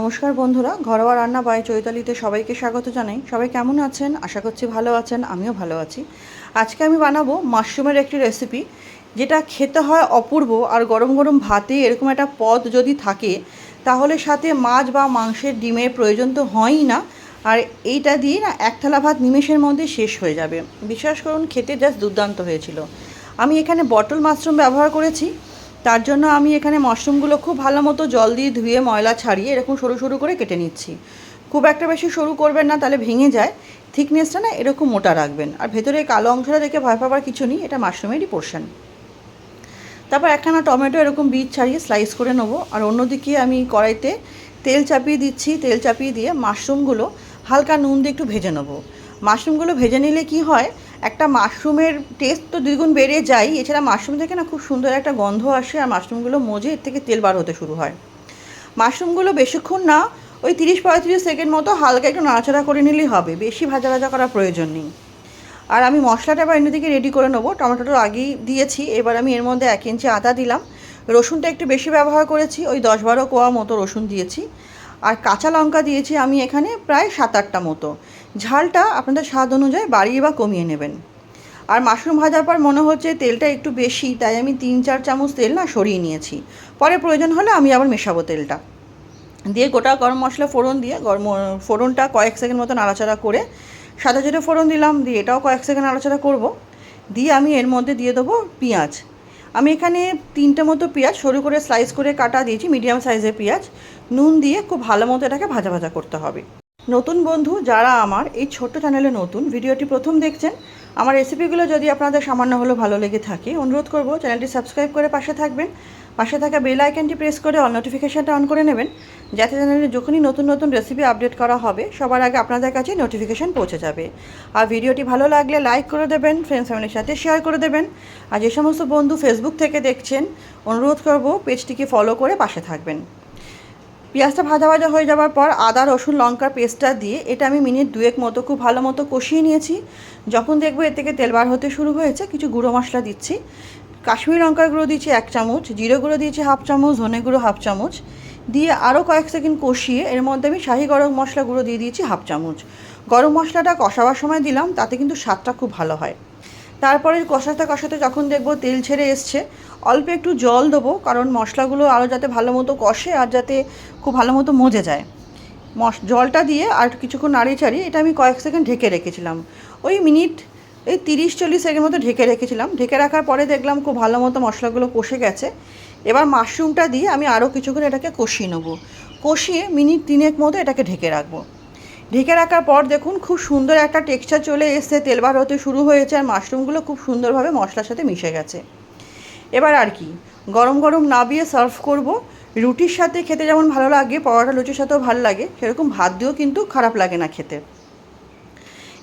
নমস্কার বন্ধুরা, ঘরোয়া রান্না বাই চৈতালিতে সবাইকে স্বাগত জানাই। সবাই কেমন আছেন? আশা করছি ভালো আছেন, আমিও ভালো আছি। আজকে আমি বানাবো মাশরুমের একটি রেসিপি যেটা খেতে হয় অপূর্ব আর গরম গরম ভাতে এরকম একটা পদ যদি থাকে, তাহলে সাথে মাছ বা মাংসের ডিমের প্রয়োজন তো হয়ই না। আর এইটা দিয়ে না এক থালা ভাত নিমেষের মধ্যে শেষ হয়ে যাবে। বিশ্বাস করুন, খেতে জাস্ট দুর্দান্ত হয়েছিল। আমি এখানে বটল মাশরুম ব্যবহার করেছি। তার জন্য আমি এখানে মাশরুমগুলো খুব ভালো মতো জল দিয়ে ধুয়ে ময়লা ছাড়িয়ে এরকম সরু সরু করে কেটে নিচ্ছি। খুব একটা বেশি সরু করবেন না, তাহলে ভেঙে যায়। থিকনেসটা না এরকম মোটা রাখবেন। আর ভেতরে কালো অংশটা দেখে ভয় পাবার কিছু নেই, এটা মাশরুমেরই পোর্শন তারপর একখানা টমেটো এরকম বীজ ছাড়িয়ে স্লাইস করে নেব। আর অন্যদিকে আমি কড়াইতে তেল চাপিয়ে দিচ্ছি। তেল চাপিয়ে দিয়ে মাশরুমগুলো হালকা নুন দিয়ে একটু ভেজে নেব। মাশরুমগুলো ভেজে নিলে কি হয় একটা মাশরুমের টেস্ট তো দ্বিগুণ বেড়ে যায়। এছাড়া মাশরুম থেকে না খুব সুন্দর একটা গন্ধ আসে আর মাশরুমগুলো মজে এর থেকে তেল বার হতে শুরু হয়। মাশরুমগুলো বেশিক্ষণ না, ওই তিরিশ পঁয়ত্রিশ সেকেন্ড মতো হালকা একটু নাড়াচাড়া করে নিলেই হবে, বেশি ভাজা ভাজা করার প্রয়োজন নেই। আর আমি মশলাটা এবার এনে থেকে রেডি করে নেব, টমেটোটা আগেই দিয়েছি, এবার আমি এর মধ্যে এক ইঞ্চি আদা দিলাম। রসুনটা একটু বেশি ব্যবহার করেছি, ওই দশ বারো কোয়া মতো রসুন দিয়েছি। আর কাঁচা লঙ্কা দিয়েছি আমি এখানে প্রায় সাত আটটা মতো। ঝালটা আপনাদের স্বাদ অনুযায়ী বাড়িয়ে বা কমিয়ে নেবেন। আর মাশরুম ভাজার পর মনে হচ্ছে তেলটা একটু বেশি, তাই আমি তিন চার চামচ তেল না সরিয়ে নিয়েছি। পরে প্রয়োজন হলে আমি আবার মেশাবো তেলটা। দিয়ে গোটা গরম মশলা ফোড়ন দিয়ে গরম, ফোড়নটা কয়েক সেকেন্ড মতো নাড়াচাড়া করে সাদা জিরে ফোড়ন দিলাম, দিয়ে এটাও কয়েক সেকেন্ড নাড়াচাড়া করব। দিয়ে আমি এর মধ্যে দিয়ে দেবো পেঁয়াজ। আমি এখানে তিনটে মতো পেঁয়াজ সরু করে স্লাইস করে কাটা দিয়েছি মিডিয়াম সাইজের পেঁয়াজ। নুন দিয়ে খুব ভালো মতো এটাকে ভাজা ভাজা করতে হবে। নতুন বন্ধু যারা আমার, এই ছোট্ট চ্যানেলে নতুন, ভিডিওটি প্রথম দেখছেন, আমার রেসিপিগুলো যদি আপনাদের সামান্য হলেও ভালো লেগে থাকে, অনুরোধ করব চ্যানেলটি সাবস্ক্রাইব করে পাশে থাকবেন। পাশে থাকা বেল আইকনটি প্রেস করে অল নোটিফিকেশানটা অন করে নেবেন, যাতে চ্যানেলে যখনই নতুন নতুন রেসিপি আপডেট করা হবে, সবার আগে আপনাদের কাছে নোটিফিকেশান পৌঁছে যাবে। আর ভিডিওটি ভালো লাগলে লাইক করে দেবেন ফ্রেন্ডস ফ্যামিলির সাথে শেয়ার করে দেবেন। আর যে সমস্ত বন্ধু ফেসবুক থেকে দেখছেন, অনুরোধ করব পেজটিকে ফলো করে পাশে থাকবেন। পেঁয়াজটা ভাজা ভাজা হয়ে যাওয়ার পর আদা, রসুন, লঙ্কার পেস্টটা দিয়ে এটা আমি মিনিট দুয়েক মতো, খুব ভালো মতো কষিয়ে নিয়েছি। যখন দেখব এর থেকে তেল বার হতে শুরু হয়েছে, কিছু গুঁড়ো মশলা দিচ্ছি। কাশ্মীর লঙ্কার গুঁড়ো দিয়েছি এক চামচ, জিরে গুঁড়ো দিয়েছি হাফ চামচ, ধনে গুঁড়ো হাফ চামচ। দিয়ে আরও কয়েক সেকেন্ড কষিয়ে এর মধ্যে আমি শাহি গরম মশলা গুঁড়ো দিয়ে দিয়েছি হাফ চামচ। গরম মশলাটা কষাবার সময় দিলাম, তাতে কিন্তু স্বাদটা খুব ভালো হয়। তারপরে কষাতে কষাতে যখন দেখব তেল ছেড়ে এসছে, অল্প একটু জল দেবো, কারণ মশলাগুলো আরও যাতে ভালো মতো কষে আর যাতে খুব ভালো মতো মজে যায়। মশ, জলটা দিয়ে আর কিছুক্ষণ নাড়িয়ে ছাড়িয়ে এটা আমি কয়েক সেকেন্ড ঢেকে রেখেছিলাম। ওই মিনিট, এই তিরিশ চল্লিশ সেকেন্ড মতো ঢেকে রেখেছিলাম। ঢেকে রাখার পরে দেখলাম খুব ভালো মতো মশলাগুলো কষে গেছে। এবার মাশরুমটা দিয়ে আমি আরও কিছুক্ষণ এটাকে কষিয়ে নেব। কষিয়ে মিনিট তিনেক মতো এটাকে ঢেকে রাখব। ঢেকে রাখার পর দেখুন খুব সুন্দর একটা টেক্সচার চলে এসছে। তেল বার হতে শুরু হয়েছে আর মাশরুমগুলো খুব সুন্দরভাবে মশলার সাথে মিশে গেছে। এবার আর কি, গরম গরম নাবিয়ে সার্ভ করব। রুটির সাথে খেতে যেমন ভালো লাগে, পরোটা লুচির সাথেও ভালো লাগে, সেরকম ভাত দিয়েও কিন্তু খারাপ লাগে না খেতে।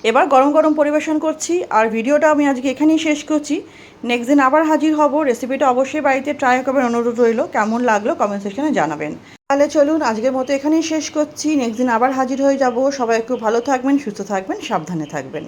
এবার গরম গরম পরিবেশন করছি, আর ভিডিওটা আমি আজকে এখানেই শেষ করছি। নেক্সট দিন আবার হাজির হব রেসিপিটা অবশ্যই বাড়িতে ট্রাই করবেন, অনুরোধ রইল, কেমন লাগল কমেন্ট সেকশনে জানাবেন। তাহলে চলুন, আজকের মতো এখানেই শেষ করছি নেক্সট দিন আবার হাজির হয়ে যাব, সবাই একটু ভালো থাকবেন, সুস্থ থাকবেন, সাবধানে থাকবেন।